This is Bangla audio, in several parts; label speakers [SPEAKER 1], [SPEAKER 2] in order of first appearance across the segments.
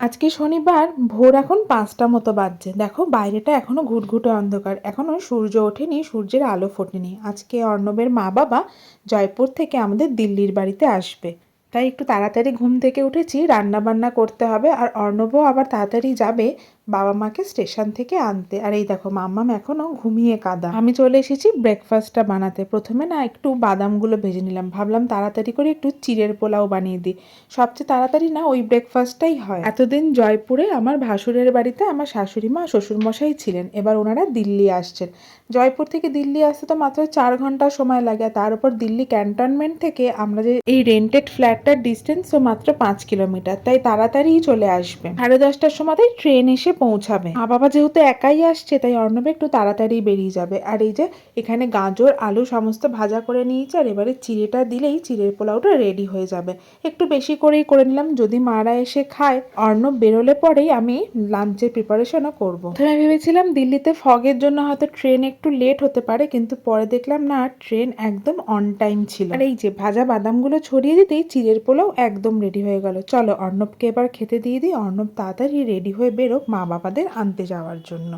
[SPEAKER 1] আজকে শনিবার, ভোর এখন পাঁচটা মতো বাজছে। দেখো, বাইরেটা এখনও ঘুটঘুটে অন্ধকার। এখনও সূর্য ওঠেনি, সূর্যের আলো ফোটেনি। আজকে অর্ণবের মা বাবা জয়পুর থেকে আমাদের দিল্লির বাড়িতে আসবে। তাই একটু তাড়াতাড়ি ঘুম থেকে উঠেছি রান্না বান্না করতে হবে, আর অর্ণবও আবার তাড়াতাড়ি যাবে বাবা মাকে স্টেশন থেকে আনতে। আর এই দেখো, মাম্মাম এখনও ঘুমিয়ে কাদা। আমি চলে এসেছি ব্রেকফাস্টটা বানাতে। প্রথমে না একটু বাদামগুলো ভেজে নিলাম। ভাবলাম তাড়াতাড়ি করে একটু চিড়ের পোলাও বানিয়ে দিই। সবচেয়ে তাড়াতাড়ি না ওই ব্রেকফাস্টটাই হয়। এতদিন জয়পুরে আমার ভাসুরের বাড়িতে আমার শাশুড়ি মা, শ্বশুরমশাই ছিলেন। এবার ওনারা দিল্লি আসছেন। জয়পুর থেকে দিল্লি আসতে তো মাত্র চার ঘণ্টা সময় লাগে। তার উপর দিল্লি ক্যান্টনমেন্ট থেকে আমরা যে এই রেন্টেড ফ্ল্যাটটার ডিস্টেন্সও মাত্র পাঁচ কিলোমিটার। তাই তাড়াতাড়ি চলে আসবে। সাড়ে দশটার সময়তেই ট্রেন এসে পৌঁছাবে। মা বাবা যেহেতু একাই আসছে, তাই অর্ণব একটু তাড়াতাড়ি বেরিয়ে যাবে। আর এই যে, এখানে গাজর, আলু সমস্ত ভাজা করে নিয়েছি, আর এবারে চিড়েটা দিলেই চিড়ের পোলাওটা রেডি হয়ে যাবে। একটু বেশি করেই করে নিলাম, যদি মারা এসে খায়। অর্ণব বেরোলে পরেই আমি লাঞ্চের প্রিপারেশনও করব। প্রথমে ভেবেছিলাম দিল্লিতে ফগের জন্য হয়তো ট্রেন একটু লেট হতে পারে, কিন্তু পরে দেখলাম না ট্রেন একদম অন টাইম ছিল। আর এই যে, ভাজা বাদামগুলো ছড়িয়ে দিতেই চিড়ের পোলাও একদম রেডি হয়ে গেল। চলো অর্ণবকে এবার খেতে দিয়ে দিই, অর্ণব তাড়াতাড়ি রেডি হয়ে বেরোক, মা বাবাদের আনতে যাওয়ার জন্য।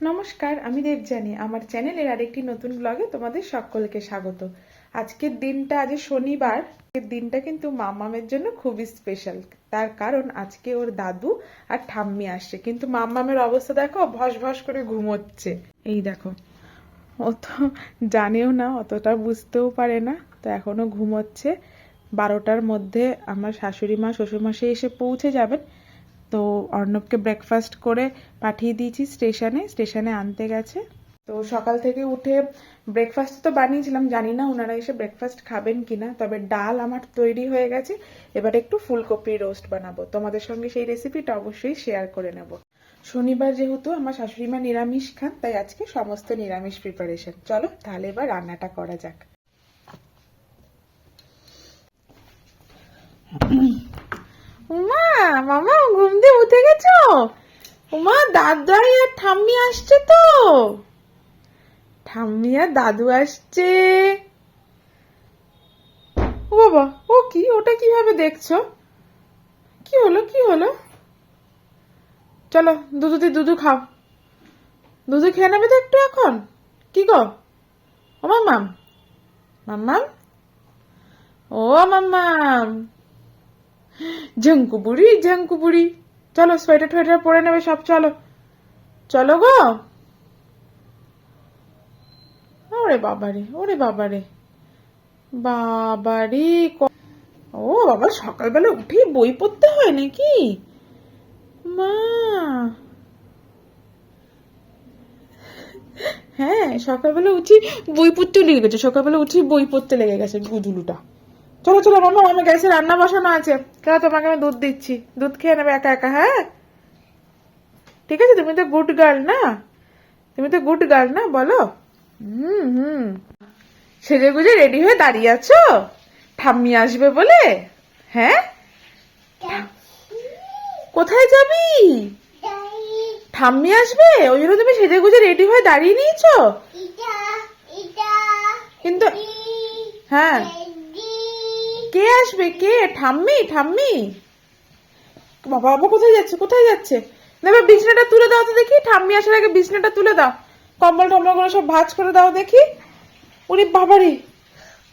[SPEAKER 1] নমস্কার, আমি দেবজানি আমার চ্যানেলের আরেকটি নতুন ব্লগে তোমাদের সকলকে স্বাগত। আজকের দিনটা আজ শনিবার। আজকের দিনটা কিন্তু মামামের জন্য খুবই স্পেশাল তার কারণ আজকে ওর দাদু আর ঠাম্মি আসছে। কিন্তু মামামের অবস্থা দেখো, ভস ভস করে ঘুমোচ্ছে। এই দেখো, ও তো জানেও না, অতটা বুঝতেও পারে না। তো এখনও ঘুমোচ্ছে। বারোটার মধ্যে আমার শাশুড়ি মা, শ্বশুরমশাই এসে পৌঁছে যাবেন। তো অর্ণবকে ব্রেকফাস্ট করে পাঠিয়ে দিয়েছি স্টেশনে স্টেশনে আনতে গেছে। তো সকাল থেকে উঠে ব্রেকফাস্ট তো বানিয়েছিলাম, জানি না ওনারা এসে ব্রেকফাস্ট খাবেন কিনা, তবে ডাল আমার তৈরি হয়ে গেছে। এবার একটু ফুলকপি রোস্ট বানাবো। তোমাদের সঙ্গে সেই রেসিপিটা অবশ্যই শেয়ার করে নেব। শনিবার যেহেতু আমার শাশুড়ি মা নিরামিষ খান, তাই আজকে সমস্ত নিরামিষ প্রিপারেশন চলো তাহলে এবার রান্নাটা করা যাক। মামা, ঘুম দিয়ে উঠে দাদাই আর ঠাম্মি আসছে তো। ঠাম্মি আর দাদু আসছে। ও বাবা, ও কি? ওটা কীভাবে দেখছ? কি হলো কি হলো? চলো দুধু দি দুধু খাও। দুধু খেয়ে নেবে তো একটু এখন? কি গো? ও মাম্মাম। মাম্মাম? ও মাম্মাম। ঝঙ্কু বুড়ি ঝঙ্কু বুড়ি চলো সোয়েটার টোয়েটার পরে নেবে সব, চলো। চলো গো। ওরে বাবারে ওরে বাবারে। বাবারে ও বাবা, সকালবেলা উঠেই বই পড়তে হয় নাকি? মা। হ্যাঁ সকালবেলা উঠি বই পড়তে লেগে গেছে, সকালবেলা উঠি বই পড়তে লেগে গেছে গুদুলুটা চলো চলো মামা আমি গ্যাসে রান্না বসানো আছে। কেন তোমাকে আমি দুধ দিচ্ছি। দুধ খেয়ে নেবে একা একা হ্যাঁ? ঠিক আছে তুমি তো গুড গার্ল না? তুমি তো গুড গার্ল না বলো? হুম হুম। সেজে গুজে রেডি হয়ে দাঁড়িয়ে আছো? ঠাম্মি আসবে বলে? হ্যাঁ? কোথায় যাবি? ঠাম্মি আসবে? ওই জন্য তুমি সেজে গুজে রেডি হয়ে দাঁড়িয়ে নিয়েছো? কিন্তু হ্যাঁ। কে আসবে? কে? ঠাম্মি? ঠাম্মি? বাবা বাবা কোথায় যাচ্ছে? কোথায় যাচ্ছে? দেবে বিছনাটা তুলে দাও তো দেখি। ঠাম্মি আসার আগে বিছনাটা তুলে দাও। কম্বল টম্বল করে সব ভাঁজ করে দাও দেখি। উনি বাবারে!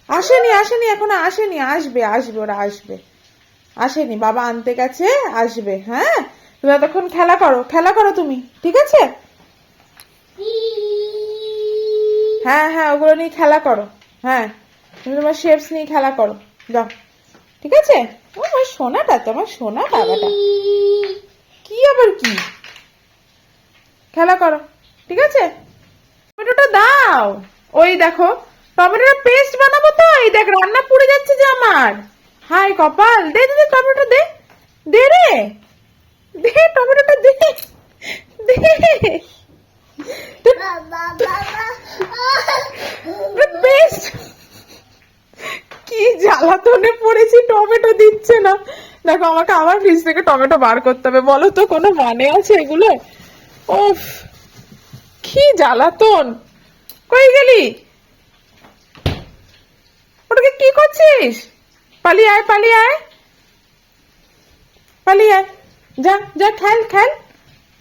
[SPEAKER 1] আসেনি আসেনি, এখনও আসেনি। আসবে আসবে, ওরা আসবে। আসেনি, বাবা আনতে গেছে, আসবে হ্যাঁ? তুমি তখন খেলা করো খেলা করো তুমি, ঠিক আছে? হ্যাঁ হ্যাঁ ওগুলো নিয়ে খেলা করো হ্যাঁ। তুমি তোমার শেপস নিয়ে খেলা করো। যাও। ঠিক আছে? ও, আমার সোনাটা তো, আমার সোনা বাবাটা। কি আবার কি? খেলা করো। ঠিক আছে? টমেটোটা দাও। ওই দেখো, টমেটোটা পেস্ট বানাবো তো? এই দেখ, রান্না পুড়ে যাচ্ছে যে আমার। হাই কপাল, দে দে টমেটো, দে। দে রে। দে টমেটোটা, দে। দে পেস্ট কি জ্বালাতনে পড়েছি, টমেটো দিচ্ছে না। দেখো, আমাকে আবার ফ্রিজ থেকে টমেটো বার করতে হবে। বলো তো, কোনো মানে আছে এগুলো? ওফ, কি জ্বালাতন? কই গেলি? ওটাকে কি করছিস? পালিয়ে আয় পালিয়ে আয়। পালিয়ে আয়। যা যা, খেল খেল।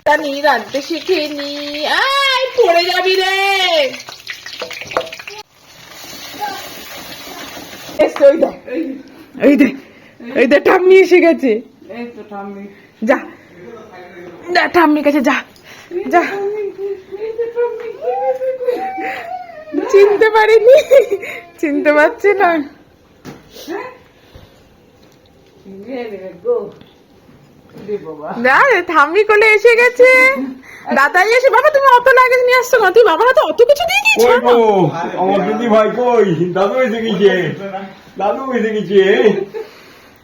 [SPEAKER 1] তা নি রাঁধতে শিখিনি। আয়, পড়ে যাবি রে। ওই দেখ ওই দেখ ওই দেখ ঠাম্মি এসে গেছে। যা যা ঠাম্মির কাছে যা যা। চিনতে পারিনি চিনতে পারছি না।
[SPEAKER 2] রে রে গো রে বাবা
[SPEAKER 1] না রে ঠাম্মি কোলে এসে গেছে। দাদাই এসে বাবা তুমি অত লাগেজ নিয়ে আসছো না? তুই বাবার হাতে অত কিছু দিয়ে দিয়েছ?
[SPEAKER 3] আমার দিদি ভাই কই? দাদু এসে গেছে। দাদু এসে গেছে।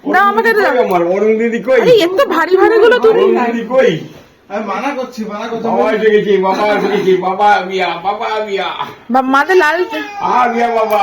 [SPEAKER 1] না, আমাকে
[SPEAKER 3] আমার? অরুণ দিদি কই?
[SPEAKER 1] আরে এত ভারী ভারী গুলো তুমি।
[SPEAKER 3] দিদি কই?
[SPEAKER 4] মানা করছি মানা করছি।
[SPEAKER 3] বাবা এসে গেছে বাবা এসে গেছে বাবা বিয়া বাবা বিয়া
[SPEAKER 1] লাল
[SPEAKER 3] আ বিয়া বাবা।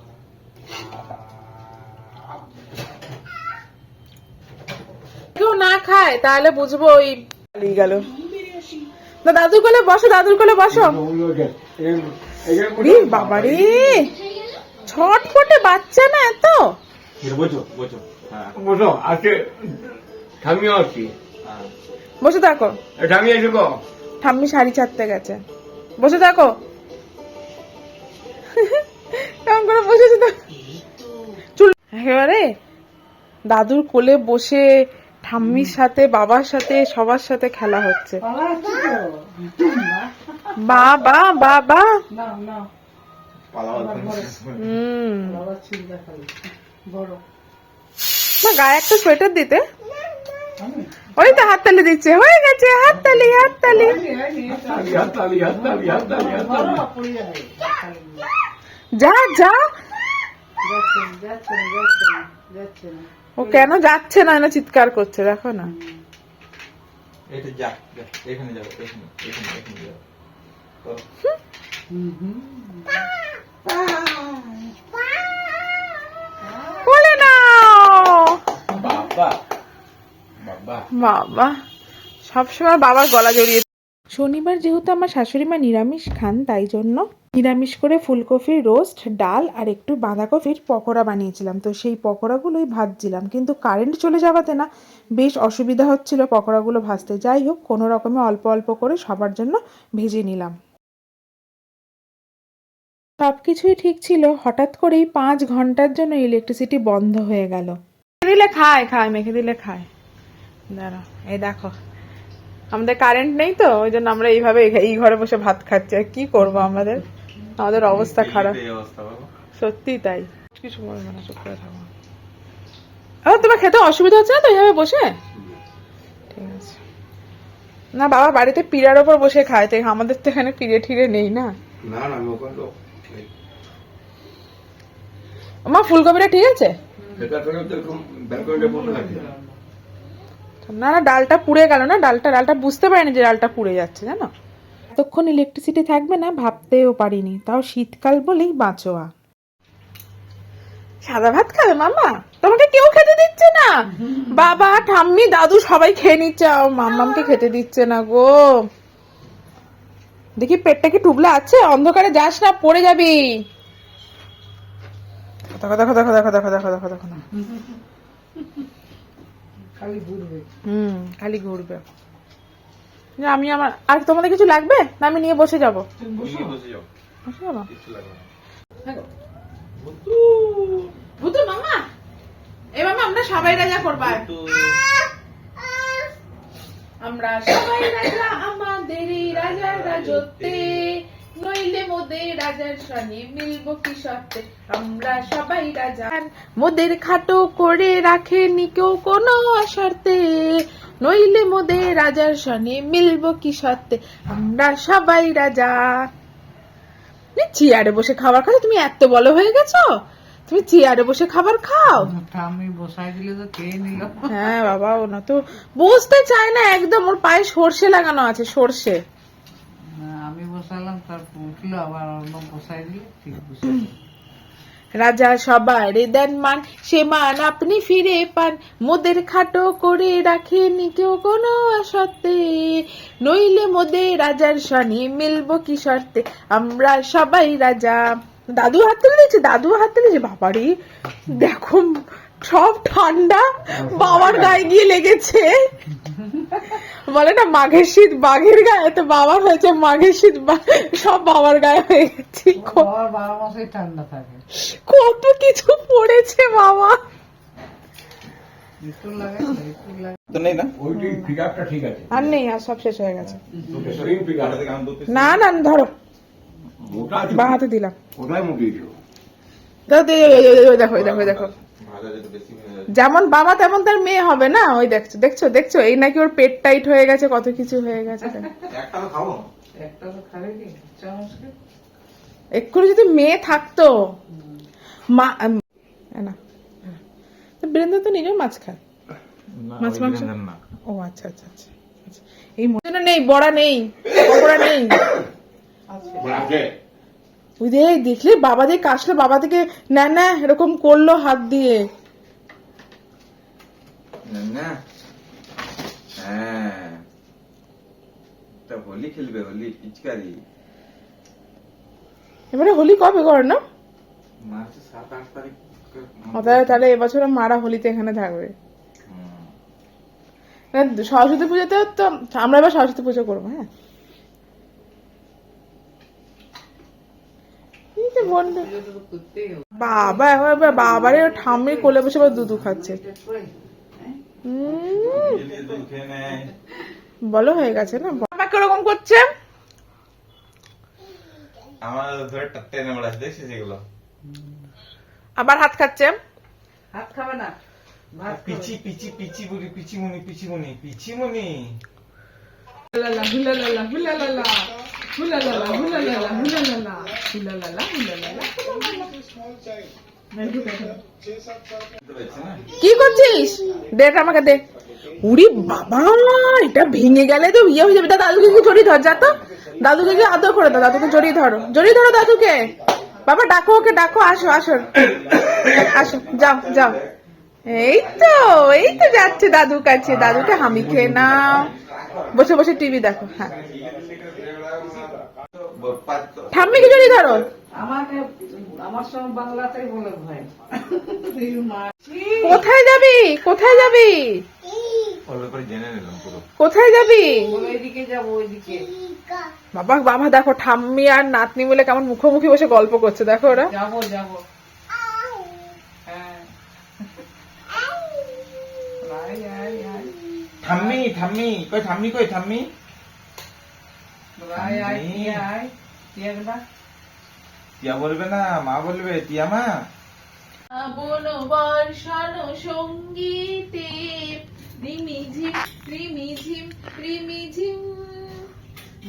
[SPEAKER 1] কেউ না খায় তাহলে বুঝব ওই পালিয়ে গেল। না দাদুর কোলে বসো দাদুর কোলে বসো। রে বাবা রে ছটফটে বাচ্চা না এত?
[SPEAKER 4] বোঝো বোঝো। হ্যাঁ
[SPEAKER 3] বসো
[SPEAKER 1] থাকো। ঠাম্মি শাড়ি ছাড়তে গেছে। বসে থাকো। কেমন করে বসেছে তো। চুল একেবারে দাদুর কোলে বসে ঠাম্মির সাথে বাবার সাথে সবার সাথে খেলা হচ্ছে।
[SPEAKER 2] বাবা
[SPEAKER 1] বাবা বাবা
[SPEAKER 2] না
[SPEAKER 1] হুম গায়ে একটা সোয়েটার দিতে। ওই তো হাততালি দিচ্ছে। হয়ে গেছে হাততালি হাততালি।
[SPEAKER 3] হাততালি হাততালি হাততালি হাততালি।
[SPEAKER 1] যা যা। ও কেন যাচ্ছে না না চিৎকার করছে দেখো না।
[SPEAKER 4] এটা যা যা, এখানে যাব এখানে এখানে এখানে যাব
[SPEAKER 1] কোলে নাও।
[SPEAKER 4] বাবা বাবা।
[SPEAKER 1] বাবা সবসময় বাবার গলা জড়িয়ে শনিবার যেহেতু আমার শাশুড়ি মা নিরামিষ খান তাই জন্য নিরামিষ করে ফুলকপির রোস্ট, ডাল আর একটু বাঁধাকপির পকোড়া বানিয়েছিলাম। তো সেই পকোড়াগুলোই ভাজছিলাম, কিন্তু কারেন্ট চলে যাওয়াতে না বেশ অসুবিধা হচ্ছিল পকোড়াগুলো ভাজতে। যাই হোক, কোনো রকমে অল্প অল্প করে সবার জন্য ভেজে নিলাম। সব কিছুই ঠিক ছিল, হঠাৎ করেই পাঁচ ঘণ্টার জন্য ইলেকট্রিসিটি বন্ধ হয়ে গেল। দিলে খায় খায়, মেখে দিলে খায়। দাঁড়া, এই দেখো, আমাদের কারেন্ট নেই তো, ওই জন্য আমরা এইভাবে এই- ঘরে বসে ভাত খাচ্ছি, আর কি করব আমাদের? আমাদের অবস্থা খারাপ। সত্যি তাই। কিছু বলব না চুপ করে থাকো ও তোমার খেতে অসুবিধা হচ্ছে না তো এইভাবে বসে? ঠিক আছে। না বাবা বাড়িতে পিড়ার ওপর বসে খায় তো আমাদের তো এখানে পিড়ে ঠিড়ে নেই না?
[SPEAKER 3] না না
[SPEAKER 1] মা ফুলকপিটা ঠিক আছে? না না ডালটা পুড়ে গেল না ডালটা ডালটা বুঝতে পারিনি যে ডালটা পুড়ে যাচ্ছে জানো? এতক্ষণ ইলেকট্রিসিটি থাকবে না ভাবতেও পারিনি। তাও শীতকাল বলেই বাঁচোয়া। সাদা ভাত খাবে মামা? তোমাকে কেউ খেতে দিচ্ছে না? বাবা ঠাম্মি দাদু সবাই খেয়ে নিচ্ছে। আর মাম্মামকে খেতে দিচ্ছে না গো। দেখি পেটটা কি টুবলা আছে? অন্ধকারে যাস না পড়ে যাবি। দেখো দেখো দেখো দেখো দেখো দেখো দেখো দেখো না
[SPEAKER 2] খালি ঘুরবে
[SPEAKER 1] হুম খালি ঘুরবে। যে আমি আমার আর তোমাদের কিছু লাগবে? না আমি নিয়ে বসে যাব।
[SPEAKER 4] বসে যাও।
[SPEAKER 1] বসে যাব?
[SPEAKER 4] কিছু লাগবে না।
[SPEAKER 1] মামা! এ মামা আমরা সবাই রাজা করবার আমরা সবাই রাজা আমাদেরই রাজার রাজত্বে। নইলে মোদের রাজার সঙ্গে মিলবো কি সত্ত্বে আমরা সবাই রাজা। মোদের খাটো করে রাখেনি কেউ কোনো অশর্তে নইলে মোদের রাজার সঙ্গে মিলবো কি সত্ত্বে? আমরা সবাই রাজা। চেয়ারে বসে খাবার খাও তুমি এত বড় হয়ে গেছো? তুমি চেয়ারে বসে খাবার খাও?
[SPEAKER 2] আমি বসাই দিলে তো খেয়ে নিল।
[SPEAKER 1] হ্যাঁ বাবা ও না তো বসতে চায় না একদম। ওর পায়ে সর্ষে লাগানো আছে সর্ষে।
[SPEAKER 2] আমি বসালাম তারপর উঠল আবার অন্য বসাই দিলে ঠিক বসে।
[SPEAKER 1] রাজা সবার দেন মান, সে মান আপনি ফিরে পান। মোদের খাটো করে রাখেনি কেউ কোনো সত্ত্বে নইলে মোদে রাজার সনে মিলব কি শর্তে? আমরা সবাই রাজা। দাদু হাত তুলে দিয়েছে দাদু হাত তুলেছে, বাবারে। দেখো সব ঠান্ডা বাবার গায়ে গিয়ে লেগেছে বলে না মাঘের শীত বাঘের গায়ে তো বাবার হয়েছে মাঘের শীত সব বাবার গায়ে হয়ে গেছে কত কিছু পড়েছে বাবা আর নেই আর সব শেষ হয়ে গেছে না না ধরো বা দিলাম দেখো দেখো দেখো যেমন বাবা তেমন তার মেয়ে হবে না? ওই দেখছ দেখছ দেখছ? এই নাকি ওর পেট টাইট হয়ে গেছে কত কিছু হয়ে গেছে এক্ষুনি যদি মেয়ে থাকতো মা না তো বীরেন্দ্র তো নিজেও মাছ খায়। মাছ মাংস?
[SPEAKER 4] না।
[SPEAKER 1] ও আচ্ছা আচ্ছা আচ্ছা আচ্ছা। এই মনে নেই বড়া নেই পকোড়া নেই।
[SPEAKER 3] আছে?
[SPEAKER 1] ওই যে দেখলে বাবা দিয়ে কাশলো বাবা থেকে না না এরকম করল হাত দিয়ে।
[SPEAKER 4] না হ্যাঁ। হোলি খেলবে হোলি পিচকারি।
[SPEAKER 1] এবারে হোলি কবে করো না? তাহলে এবছর মারা হোলিতে এখানে থাকবে। সরস্বতী পুজোতে তো আমরা এবার সরস্বতী পুজো করব হ্যাঁ? বাবা এবার কোলে বসে আবার দুধু খাচ্ছে। বলো হয়ে গেছে না? বাবা কীরকম করছে? হাত খাচ্ছে?
[SPEAKER 4] পিচি পিচি পিচি বুড়ি পিচি মুনি পিচি
[SPEAKER 1] কি করছিস? দেখ আমাকে দেখ উড়ি বাবা এটা ভেঙে গেলে তো ইয়ে হয়ে যাবে। তা দাদুকে কি জড়িয়ে ধর, যা তো। দাদুকে কি আদর করে দাও, দাদুকে জড়িয়ে ধরো। জড়িয়ে ধরো দাদুকে। বাবা, ডাকো ওকে, ডাকো, আসো আসো। আসো, যাও যাও। এই তো এই তো যাচ্ছে দাদু কাছে। দাদুকে হামি খেয়ে নাও। বসে বসে টিভি দেখো হ্যাঁ। ঠাম্মিকে জড়িয়ে ধরো?
[SPEAKER 2] আমাকে আমার সঙ্গে বাংলাতেই বলে ভয়
[SPEAKER 1] কোথায় যাবি? কোথায় যাবি? কোথায় যাবি? বাবা বাবা দেখো ঠাম্মি আর নাতনি মিলে কেমন মুখোমুখি বসে গল্প করছে দেখো ওরা।
[SPEAKER 2] যাব যাব। হ্যাঁ।
[SPEAKER 4] ঠাম্মি ঠাম্মি কই ঠাম্মি কই ঠাম্মি?
[SPEAKER 2] টিয়া,
[SPEAKER 4] বলবে না মা বলবে টিয়া মা।
[SPEAKER 1] বন বর্ষণ সঙ্গীতে রিমিঝিম রিমিঝিম রিমিঝিম।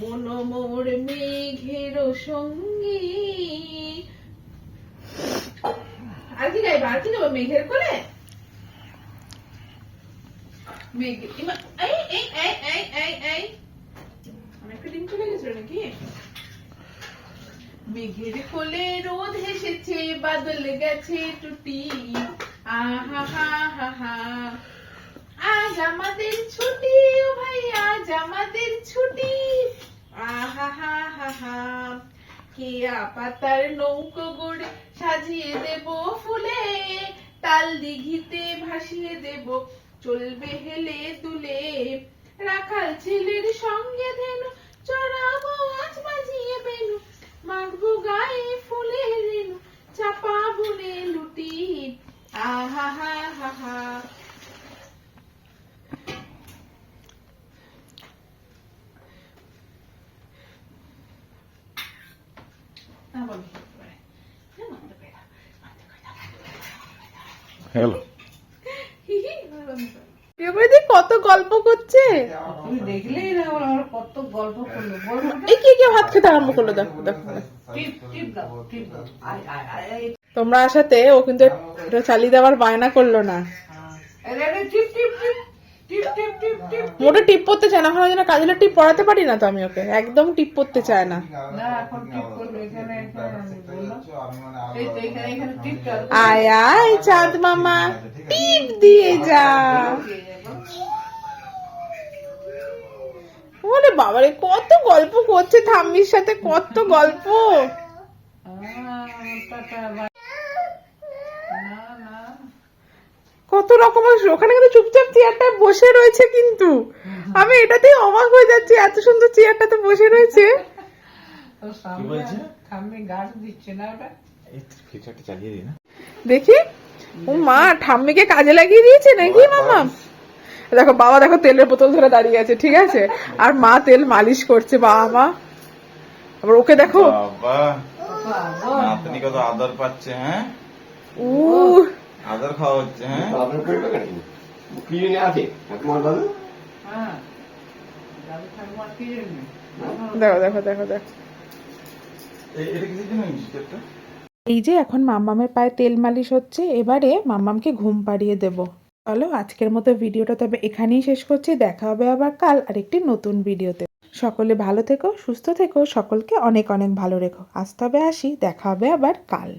[SPEAKER 1] মন মোর মেঘের সঙ্গী। আর কি গাইবা? আর কি যাব মেঘের কোলে মেঘ এই এই এই এই এই। মেঘের কোলে রোদ হেসেছে, বাদল গেছে টুটি। আজ আমাদের ছুটি, ও ভাই, আজ আমাদের ছুটি। কেয়া পাতার নৌকো গড়ে সাজিয়ে দেব ফুলে, তাল দিঘিতে ভাসিয়ে দেব চলবে হেলে দুলে। রাখাল ছেলের সঙ্গে ধেনু চড়াবো আজ বাজিয়ে বেনু মাখবো গায়ে ফুলের রেণু চাপা বুনে লুটি আহা হা হা হা কত গল্প
[SPEAKER 2] হচ্ছে?
[SPEAKER 1] এই কে কে ভাত খেতে আরম্ভ করল? দেখো তোমরা আসাতে ও কিন্তু চালিয়ে দেওয়ার বায়না করল না। মোটে টিপ পড়তে চায় না ওখানে যেন কাজলের টিপ পড়াতে পারি না তো আমি ওকে। একদম টিপ পড়তে চায় না। আয় আয় চাঁদ মামা। টিপ দিয়ে যা। ওরে বাবারে কত গল্প করছে থাম্মির সাথে কত গল্প। কত রকমের ওখানে কিন্তু চুপচাপ চেয়ারটায় বসে রয়েছে কিন্তু। আমি এটাতেই অবাক হয়ে যাচ্ছি এত সুন্দর চেয়ারটাতে বসে রয়েছে।
[SPEAKER 2] তো
[SPEAKER 4] দিই না।
[SPEAKER 1] দেখি। ও মা ঠাম্মিকে কাজে লাগিয়ে দিয়েছে নাকি মামা? দেখো বাবা দেখো তেলের বোতল ধরে দাঁড়িয়ে আছে ঠিক আছে? আর মা তেল মালিশ করছে বাবা। মা আবার ওকে দেখো।
[SPEAKER 4] নাতনি কত আদর পাচ্ছে হ্যাঁ?
[SPEAKER 1] উ
[SPEAKER 4] আদর খাওয়া হচ্ছে হ্যাঁ?
[SPEAKER 3] আপনার করবে কেন কি আছে? তোমার দাদু?
[SPEAKER 2] হ্যাঁ দাদু ঠাকুমার কি
[SPEAKER 1] দেখো দেখো। দেখো
[SPEAKER 4] এটা
[SPEAKER 1] এই যে এখন মাম্মামের পায়ে তেল মালিশ হচ্ছে এবারে মাম্মামকে ঘুম পাড়িয়ে দেব। চলো আজকের মতো ভিডিওটা তবে এখানেই শেষ করছি। দেখা হবে আবার কাল আরেকটি নতুন ভিডিওতে। সকলে ভালো থেকো, সুস্থ থেকো, সকলকে অনেক অনেক ভালো রেখো। আজ তবে আসি, দেখা হবে আবার কাল।